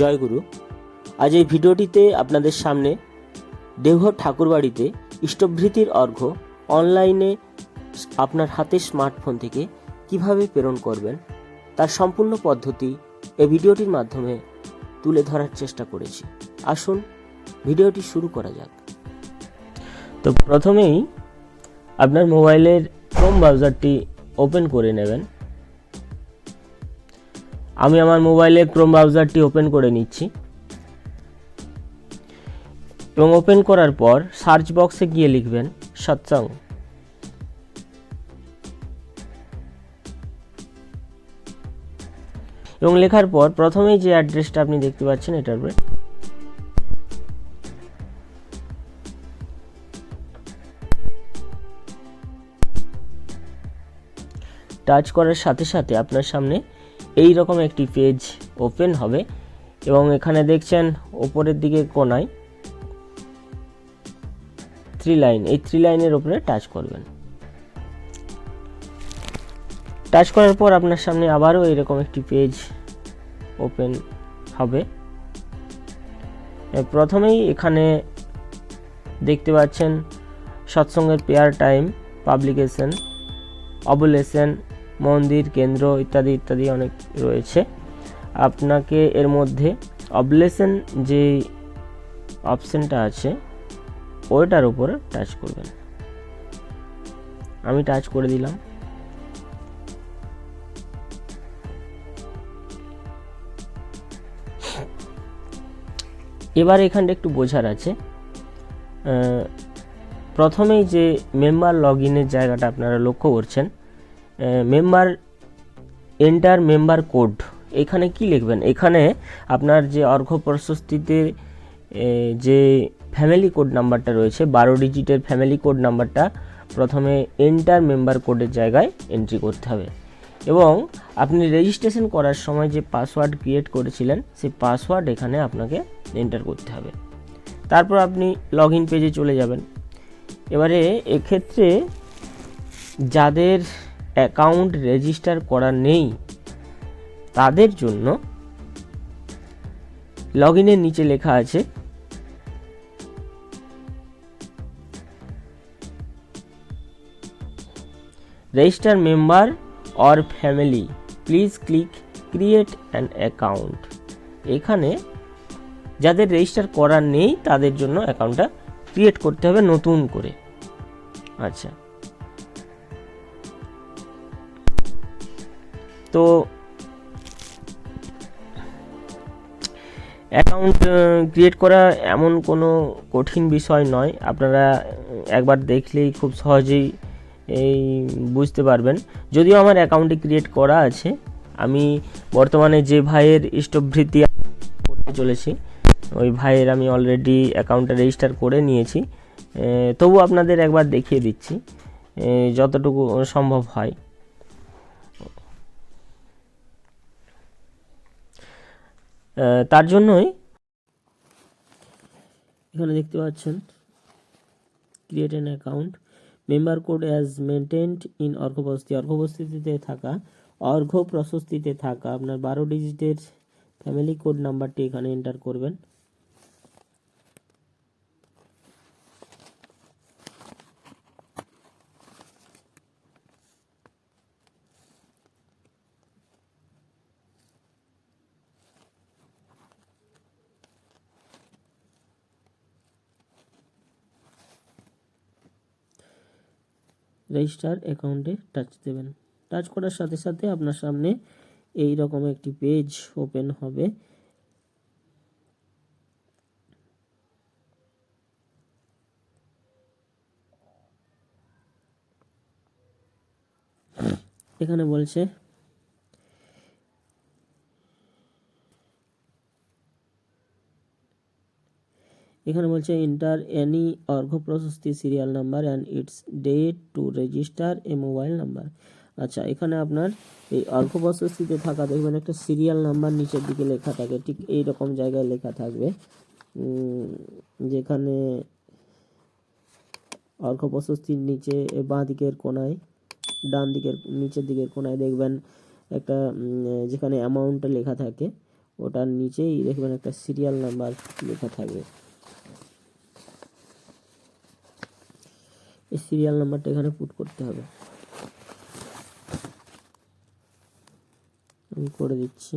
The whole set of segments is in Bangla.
জয়গুরু। আজ এই ভিডিওটিতে আপনাদের সামনে দেওঘর ঠাকুরবাড়িতে ইষ্টভৃতির অর্ঘ্য অনলাইনে আপনার হাতের স্মার্টফোন থেকে কীভাবে প্রেরণ করবেন, তার সম্পূর্ণ পদ্ধতি এই ভিডিওটির মাধ্যমে তুলে ধরার চেষ্টা করেছি। আসুন, ভিডিওটি শুরু করা যাক। তো প্রথমেই আপনার মোবাইলের ক্রোম ব্রাউজারটি ওপেন করে নেবেন। আমি আমার মোবাইলে ক্রোম ব্রাউজারটি ওপেন করে নিচ্ছি। এবং ওপেন করার পর সার্চ বক্সে গিয়ে লিখবেন সৎসং। এবং লেখার পর প্রথমেই যে অ্যাড্রেসটা আপনি দেখতে পাচ্ছেন এটার উপরে টাচ করার সাথে সাথে আপনার সামনে এই রকম একটি পেজ ওপেন হবে এবং এখানে দেখছেন ওপরের দিকে কোনায় থ্রি লাইন এই থ্রি লাইনের উপরে টাচ করবেন। টাচ করার পর আপনার সামনে আবারও এরকম একটি পেজ ওপেন হবে। প্রথমেই এখানে দেখতে পাচ্ছেন সৎসঙ্গের পেয়ার টাইম পাবলিকেশন অবলেশন মন্দির, কেন্দ্র ইত্যাদি ইত্যাদি অনেক রয়েছে। আপনাকে এর মধ্যে অবলেশন যে অপশানটা আছে, ওইটার উপরে টাচ করবেন। আমি টাচ করে দিলাম। এবার এখানটা একটু বোঝার আছে। প্রথমেই যে মেম্বার লগ ইনের জায়গাটা আপনারা লক্ষ্য করছেন মেম্বার এন্টার মেম্বার কোড এখানে কি লিখবেন? এখানে আপনার যে অর্ঘ্য প্রশস্তিতে যে ফ্যামিলি কোড নাম্বারটা রয়েছে, বারো ডিজিটের ফ্যামিলি কোড নাম্বারটা প্রথমে এন্টার মেম্বার কোডের জায়গায় এন্ট্রি করতে হবে। এবং আপনি রেজিস্ট্রেশন করার সময় যে পাসওয়ার্ড ক্রিয়েট করেছিলেন, সেই পাসওয়ার্ড এখানে আপনাকে এন্টার করতে হবে। তারপর আপনি লগ ইন পেজে চলে যাবেন। এবারে এক্ষেত্রে যাদের অ্যাকাউন্ট রেজিস্টার করা নেই। তাদের জন্য লগ ইনের নিচে লেখা আছে, register member or family, please click create an account. এখানে যাদের রেজিস্টার করা নেই, তাদের জন্য অ্যাকাউন্টটা ক্রিয়েট করতে হবে নতুন করে। আচ্ছা। তো অ্যাকাউন্ট ক্রিয়েট করা এমন কোনো কঠিন বিষয় নয়। আপনারা একবার দেখলেই খুব সহজেই এই বুঝতে পারবেন। যদিও আমার অ্যাকাউন্টটি ক্রিয়েট করা আছে, আমি বর্তমানে যে ভাইয়ের ইষ্টভৃতি করতে চলেছি, ওই ভাইয়ের আমি অলরেডি অ্যাকাউন্টটা রেজিস্টার করে নিয়েছি। তবু আপনাদের একবার দেখিয়ে দিচ্ছি যতটুকু সম্ভব হয়। তার জন্যই এখানে দেখতে পাচ্ছেন create an account member code as maintained in অর্ঘবস্তি অর্ঘবস্তিতে থাকা অর্ঘ প্রশস্তিতে থাকা। আপনার বারো ডিজিটের ফ্যামিলি কোড নাম্বারটি এখানে এন্টার করবেন। রেজিস্টার অ্যাকাউন্টে টাচ দেবেন। টাচ করার সাথে সাথে আপনার সামনে এই রকম একটি পেজ ওপেন হবে। এখানে বলছে এখানে বলছে enter any Argha Prashasti serial number and its date to register a mobile number আচ্ছা এখানে আপনার এই অর্ঘ প্রশস্তিতে থাকা, দেখবেন একটা সিরিয়াল নাম্বার নিচের দিকে লেখা থাকে, ঠিক এই রকম জায়গায় লেখা থাকবে। যেখানে অর্ঘ প্রশস্তির নিচে বাঁ দিকের কোনায় ডান দিকের, নিচের দিকের কোনায় দেখবেন একটা যেখানে অ্যামাউন্টটা লেখা থাকে, ওটার নিচেই দেখবেন একটা সিরিয়াল নাম্বার লেখা থাকবে। এই সিরিয়াল নাম্বারটা এখানে পুট করতে হবে। আমি করে দিচ্ছি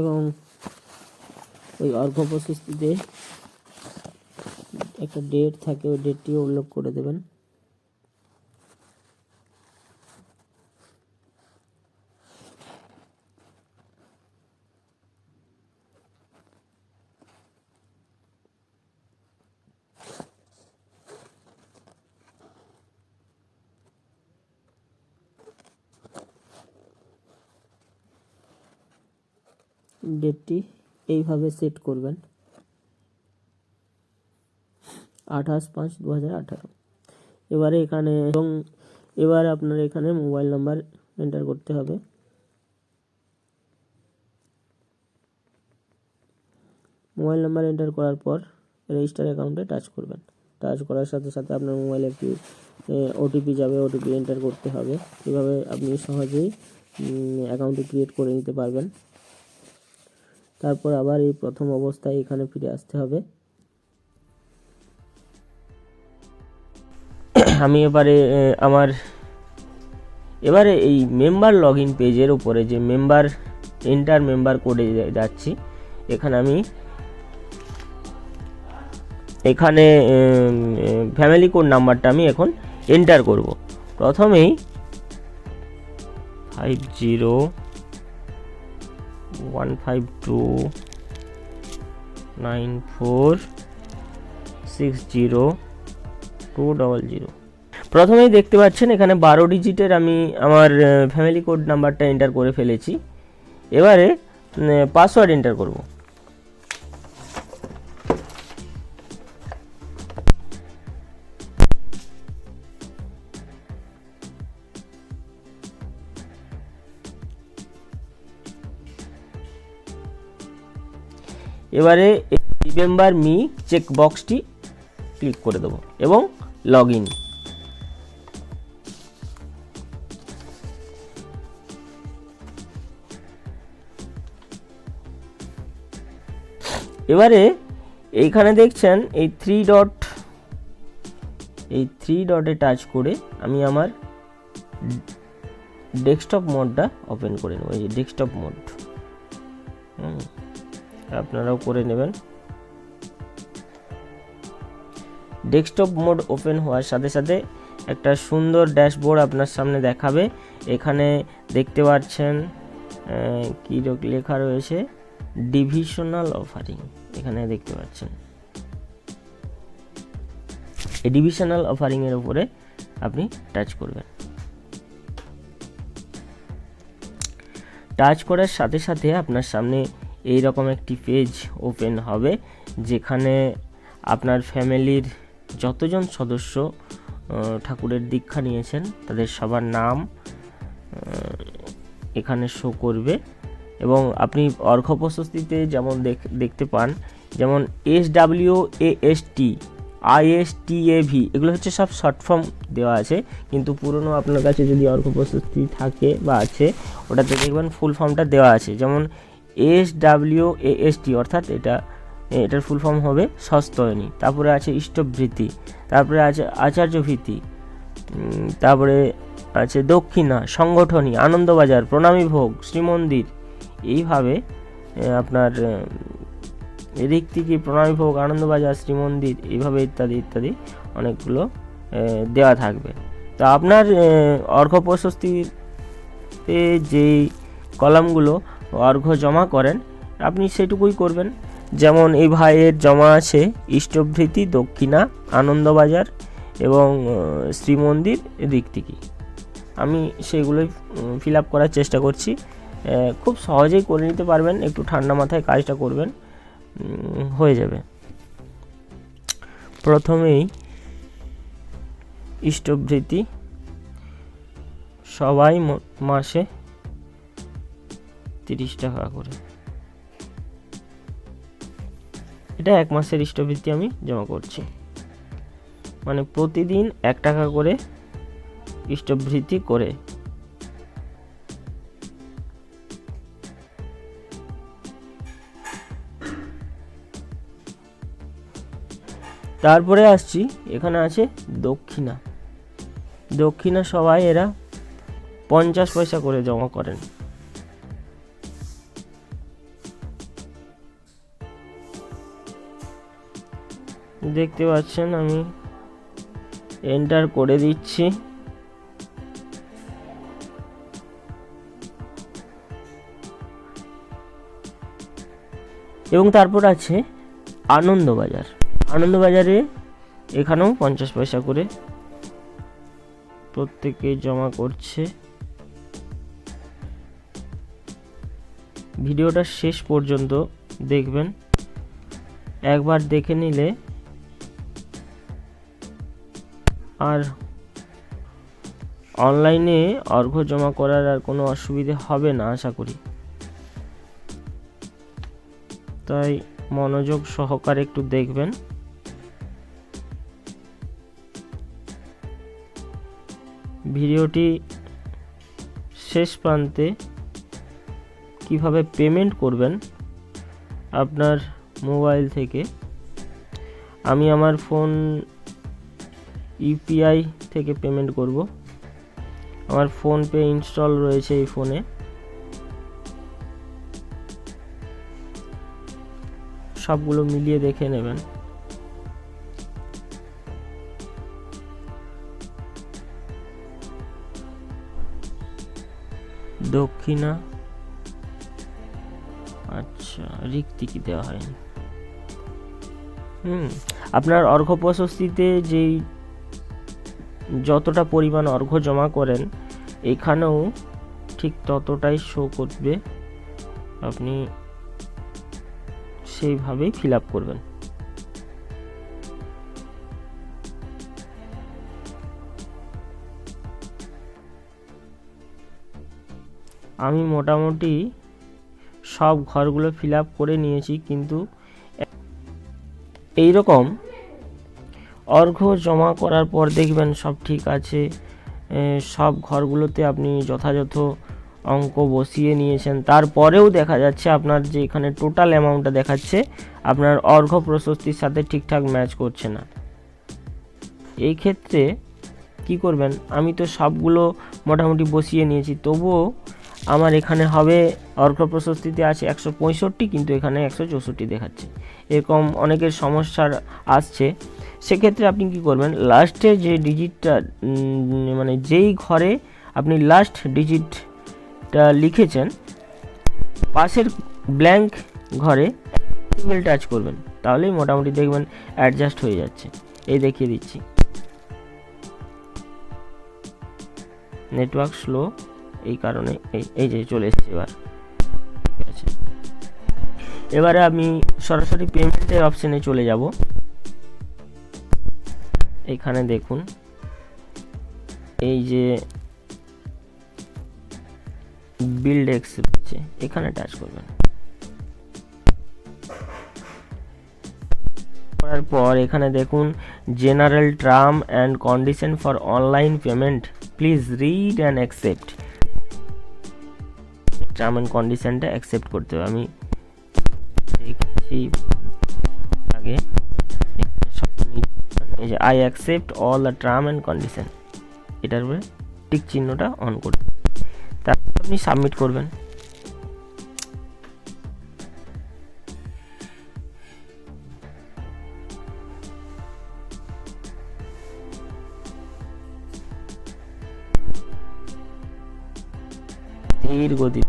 এবং অর্ঘ প্রশস্তিতে একটা ডেট থাকে ওই ডেটটিও উল্লেখ করে দেবেন। ডেটটি এইভাবে সেট করবেন। আঠাশ পাঁচ দু হাজার আঠারো। এবারে এখানে এবং এবার আপনার এখানে মোবাইল নাম্বার এন্টার করতে হবে। মোবাইল নাম্বার এন্টার করার পর রেজিস্টার অ্যাকাউন্টে টাচ করবেন। টাচ করার সাথে সাথে আপনার মোবাইলে একটি ওটিপি যাবে ওটিপি এন্টার করতে হবে। এভাবে আপনি সহজেই অ্যাকাউন্টটি ক্রিয়েট করে নিতে পারবেন। তারপর আবার এই প্রথম অবস্থায় এখানে ফিরে আসতে হবে। আমি এবারে আমার, এবারে এই মেম্বার লগ ইন পেজের উপরে যে মেম্বার এন্টার মেম্বার কোডে যাচ্ছি, এখানে আমি, এখানে ফ্যামিলি কোড নাম্বারটা আমি এখন এন্টার করব। প্রথমেই five zero one five two nine four six zero two double zero প্রথমেই দেখতে পাচ্ছেন এখানে বারো ডিজিটের আমি আমার ফ্যামিলি কোড নাম্বারটা এন্টার করে ফেলেছি। এবারে পাসওয়ার্ড এন্টার করব। এবারে রিমেম্বার মি চেক বক্সটি ক্লিক করে দেবো এবং লগ ইন এবারে এইখানে দেখছেন এই থ্রি ডট এই থ্রি ডটে টাচ করে আমি আমার ডেস্কটপ মোডটা ওপেন করে নেব, এই ডেস্কটপ মোড হুম। আপনারাও করে নেবেন। ডেস্কটপ মোড ওপেন হওয়ার সাথে সাথে একটা সুন্দর ড্যাশবোর্ড আপনার সামনে দেখাবে। এখানে দেখতে পাচ্ছেন কি লেখা রয়েছে? ডিভিশনাল অফারিং এখানে দেখতে পাচ্ছেন। এই ডিভিশনাল অফারিংয়ের উপরে আপনি টাচ করবেন। টাচ করার সাথে সাথে আপনার সামনে এই রকম একটি পেজ ওপেন হবে, যেখানে আপনার ফ্যামিলির যতজন সদস্য ঠাকুরের দীক্ষা নিয়েছেন, তাদের সবার নাম এখানে শো করবে। এবং আপনি অর্ঘ প্রশস্তিতে যেমন দেখ- দেখতে পান, যেমন S W A S T V এগুলো হচ্ছে সব শর্ট ফর্ম দেওয়া আছে, কিন্তু পুরনো আপনার কাছে যদি অর্ঘ প্রশস্তি থাকে বা আছে, ওটাতে দেখবেন ফুল ফর্মটা দেওয়া আছে। যেমন S W A S T অর্থাৎ এটা এটার ফুল ফর্ম হবে সস্তয়নী। তারপরে আছে ইষ্টভৃতি তারপরে আছে আচার্যভীতি তারপরে আছে দক্ষিণা সংগঠনী আনন্দবাজার প্রণামী ভোগ শ্রীমন্দির। এইভাবে আপনার ঋক্তিকি প্রণামী ভোগ আনন্দবাজার শ্রীমন্দির এইভাবে ইত্যাদি ইত্যাদি অনেকগুলো দেওয়া থাকবে। তো আপনার এ, অর্ঘ্য প্রশস্তিতে যেই কলামগুলো অর্ঘ্য জমা করেন, আপনি সেটুকুই করবেন। যেমন এই ভাইয়ের জমা আছে ইষ্টভৃতি, দক্ষিণা, আনন্দবাজার এবং শ্রীমন্দির ঋক্তিকি আমি সেগুলোই ফিল আপ করার চেষ্টা করছি। খুব সহজেই করে নিতে পারবেন, একটু ঠান্ডা মাথায় কাজটা করবেন হয়ে যাবে। প্রথমেই ইষ্টভৃতি সবাই মাসে তিরিশ টাকা করে। এটা এক মাসের ইষ্টবৃত্তি আমি জমা করছি। মানে প্রতিদিন এক টাকা করে ইষ্টবৃত্তি করে। তারপরে আসছি, এখানে আছে দক্ষিণা। দক্ষিণা সবাই এরা পঞ্চাশ পয়সা করে জমা করেন। দেখতে পাচ্ছেন, আমি এন্টার করে দিচ্ছি। এবং তারপর আছে আনন্দবাজার। আনন্দবাজারে এখানেও পঞ্চাশ পয়সা করে প্রত্যেকে জমা করছে। ভিডিওটা শেষ পর্যন্ত দেখবেন। একবার দেখে নিলে আর অনলাইনে অর্ঘ্য জমা করার আর কোনো অসুবিধে হবে না, আশা করি। তাই মনোযোগ সহকারে একটু দেখবেন। ভিডিওটি শেষ প্রান্তে কীভাবে পেমেন্ট করবেন আপনার মোবাইল থেকে, আমি আমার ফোন ইউপিআই থেকে পেমেন্ট করব। আমার ফোনপে ইনস্টল রয়েছে এই ফোনে। সবগুলো মিলিয়ে দেখে নেবেন। দক্ষিণা। আচ্ছা রিক্তি কি দেওয়া হয়নি। হুম, আপনার অর্ঘ্য প্রশস্তিতে যেই যতটা পরিমাণ অর্ঘ্য জমা করেন, এখানেও ঠিক ততটাই শো করবে। আপনি সেইভাবেই ফিল আপ করবেন। আমি মোটামুটি সব ঘরগুলো ফিল আপ করে নিয়েছি, কিন্তু এই রকম অর্ঘ্য জমা করার পর দেখবেন সব ঠিক আছে। সব ঘরগুলোতে আপনি যথাযথ অঙ্ক বসিয়ে নিয়েছেন। তারপরেও দেখা যাচ্ছে আপনার যে এখানে টোটাল অ্যামাউন্টটা দেখাচ্ছে, আপনার অর্ঘ্য প্রশস্তির সাথে ঠিকঠাক ম্যাচ করছে না। এই ক্ষেত্রে কি করবেন? আমি তো সবগুলো মোটামুটি বসিয়ে নিয়েছি। তবুও আমার এখানে হবে অর্ঘ্য প্রশস্তিতে আছে একশো পঁয়ষট্টি, কিন্তু এখানে একশো চৌষট্টি দেখাচ্ছে। এরকম অনেকের সমস্যার আসছে। সেক্ষেত্রে আপনি কি করবেন? লাস্টে যে ডিজিটটা মানে যেই ঘরে আপনি লাস্ট ডিজিটটা লিখেছেন, পাশের ব্ল্যাঙ্ক ঘরে সিঙ্গেল টাচ করবেন। তাহলেই মোটামুটি দেখবেন অ্যাডজাস্ট হয়ে যাচ্ছে। এই দেখিয়ে দিচ্ছি। নেটওয়ার্ক স্লো এই কারণে এই এই যে চলে এসেছে এবার। ঠিক আছে। এবারে আমি সরাসরি পেমেন্টের অপশানে চলে যাব। এখানে দেখুন। এই যে বিল্ড এক্স রয়েছে, এখানে টাচ করবেন। করার পর এখানে দেখুন general term and condition for online payment please read and accept term and কন্ডিশনটা অ্যাকসেপ্ট করতে হবে। আমি আগে এই যে I accept all the term and condition এটার উপরে টিক চিহ্নটা অন করতে তারপর আপনি সাবমিট করবেন। ধীর গতি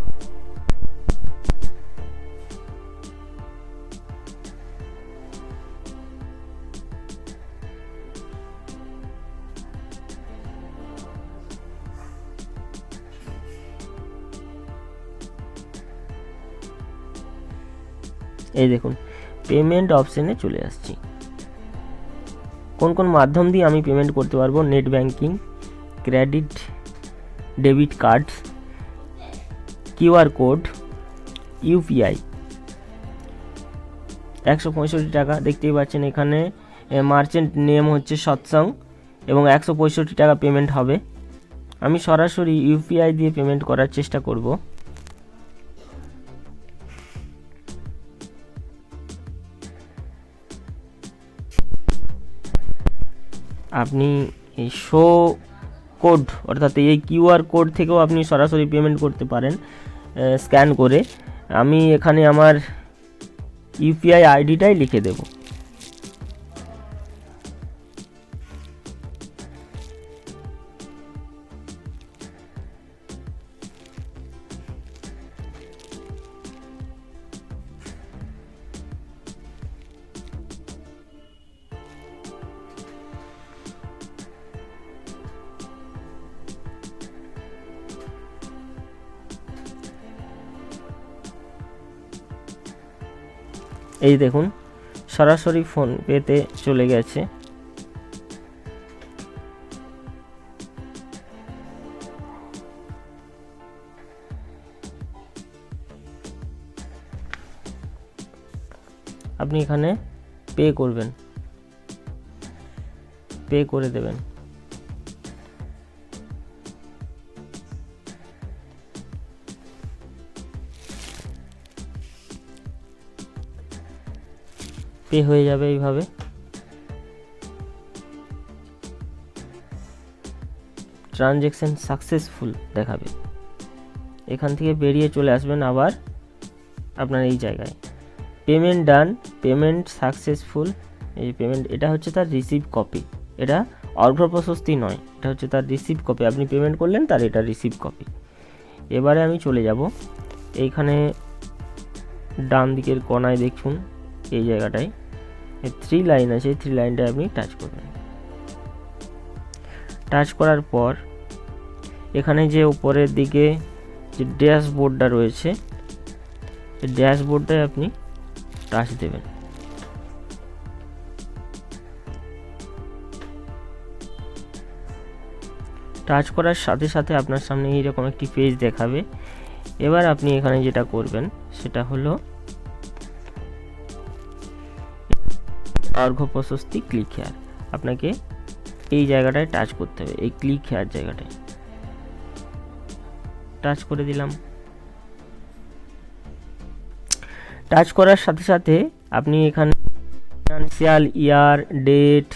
এই দেখুন পেমেন্ট অপশানে চলে আসছি। কোন কোন মাধ্যম দিয়ে আমি পেমেন্ট করতে পারব? Net banking credit debit card QR code UPI একশো পঁয়ষট্টি টাকা, দেখতেই পাচ্ছেন এখানে মার্চেন্ট নেম হচ্ছে সৎসং, এবং একশো পঁয়ষট্টি টাকা পেমেন্ট হবে। আমি সরাসরি ইউপিআই দিয়ে পেমেন্ট করার চেষ্টা করব। আপনি এই শো কোড অর্থাৎ এই কিউআর কোড থেকেও আপনি সরাসরি পেমেন্ট করতে পারেন স্ক্যান করে। আমি এখানে আমার ইউপিআই আইডিটাই লিখে দেব। এই দেখুন সরাসরি ফোন পেতে চলে গেছে। আপনি এখানে পে করবেন। পে করে দেবেন। পে হয়ে যাবে এইভাবে। ট্রানজ্যাকশন সাকসেসফুল দেখাবে। এখান থেকে বেরিয়ে চলে আসবেন আবার আপনার এই জায়গায়। পেমেন্ট ডান পেমেন্ট সাকসেসফুল এই পেমেন্ট এটা হচ্ছে তার রিসিভ কপি এটা অর্ঘ্য প্রশস্তি নয়, এটা হচ্ছে তার রিসিভ কপি আপনি পেমেন্ট করলেন, তার এটা রিসিভ কপি এবারে আমি চলে যাব এইখানে ডান দিকের কোনায় দেখুন, এই জায়গাটায়। থ্রি লাইন আছে থ্রি লাইনটা আপনি টাচ করবেন টাচ করার পর, এখানে যে উপরের দিকে যে ড্যাশবোর্ডটা রয়েছে, এই ড্যাশবোর্ডটায় আপনি টাচ দেবেন। টাচ করার সাথে সাথে আপনার সামনে এইরকম একটি পেজ দেখাবে। এবার আপনি এখানে যেটা করবেন, সেটা হলো অর্ঘ্য প্রশস্তি ক্লিক হেয়ার আপনাকে এই জায়গাটায় টাচ করতে হবে, এই ক্লিক হেয়ার জায়গাটায়। টাচ করে দিলাম। টাচ করার সাথে সাথে আপনি এখানে financial year date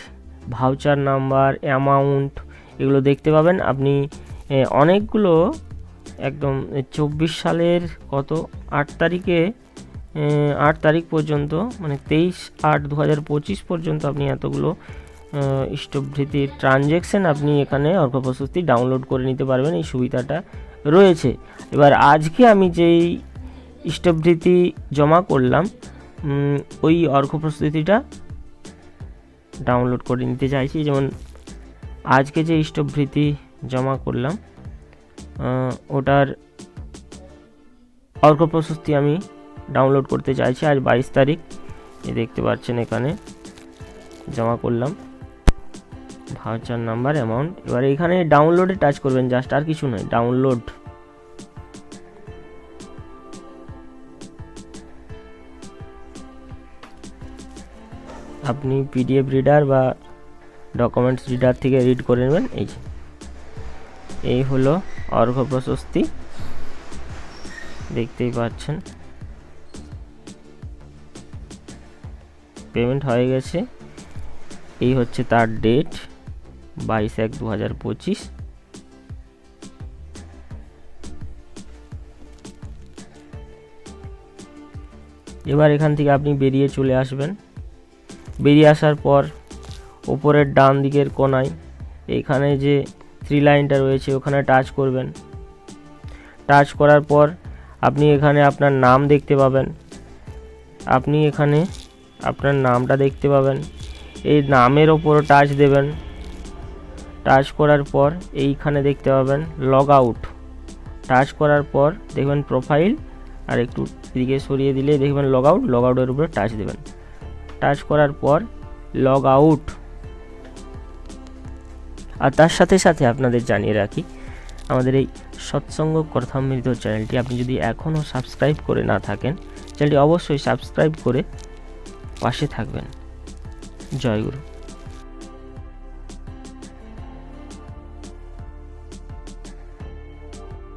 voucher number amount এগুলো দেখতে পাবেন। আপনি অনেকগুলো একদম চব্বিশ সালের কত? আট তারিখে আট তারিখ পর্যন্ত মানে তেইশ আট দু হাজার পঁচিশ পর্যন্ত আপনি এতগুলো স্টভভৃতির ট্রানজ্যাকশন আপনি এখানে অর্ঘপ্রশস্তি ডাউনলোড করে নিতে পারবেন, এই সুবিধাটা রয়েছে। এবার আজকে আমি যেই স্টভভৃতি জমা করলাম ওই অর্ঘপ্রস্তুতিটা ডাউনলোড করে নিতে চাইছি। যেমন আজকে যে স্টভভৃতি জমা করলাম ওটার অর্ঘ প্রশস্তি আমি ডাউনলোড করতে চাইছি। আজ বাইশ তারিখ। এই দেখতে পাচ্ছেন এখানে। জমা করলাম। ভাউচার নাম্বার অ্যামাউন্ট এবার এখানে ডাউনলোডে টাচ করবেন জাস্ট আর কিছু নয় ডাউনলোড আপনি পিডিএফ রিডার বা ডকুমেন্টস রিডার থেকে রিড করে নেবেন। এই যে। এই হলো অর্ঘ্য প্রশস্তি। দেখতেই পাচ্ছেন। পেমেন্ট হয়ে গেছে। এই হচ্ছে তার ডেট বাইশ এক দু হাজার পঁচিশ। এবার এখান থেকে আপনি বেরিয়ে চলে আসবেন। বেরিয়ে আসার পর ওপরের ডান দিকের কোনায় এখানে যে থ্রি লাইনটা রয়েছে, ওখানে টাচ করবেন। টাচ করার পর আপনি এখানে আপনার নাম দেখতে পাবেন। আপনি এখানে আপনার নামটা দেখতে পাবেন। এই নামের ওপরও টাচ দেবেন। টাচ করার পর এইখানে দেখতে পাবেন লগ আউট টাচ করার পর দেখবেন প্রোফাইল আর একটু এদিকে সরিয়ে দিলে দেখবেন লগ আউট লগ আউটের উপরে টাচ দেবেন। টাচ করার পর লগ আউট আর তার সাথে সাথে আপনাদের জানিয়ে রাখি, আমাদের এই সৎসঙ্গ কথামৃত চ্যানেলটি, আপনি যদি এখনও সাবস্ক্রাইব করে না থাকেন, চ্যানেলটি অবশ্যই সাবস্ক্রাইব করে পাশে থাকবেন। জয় গুরু।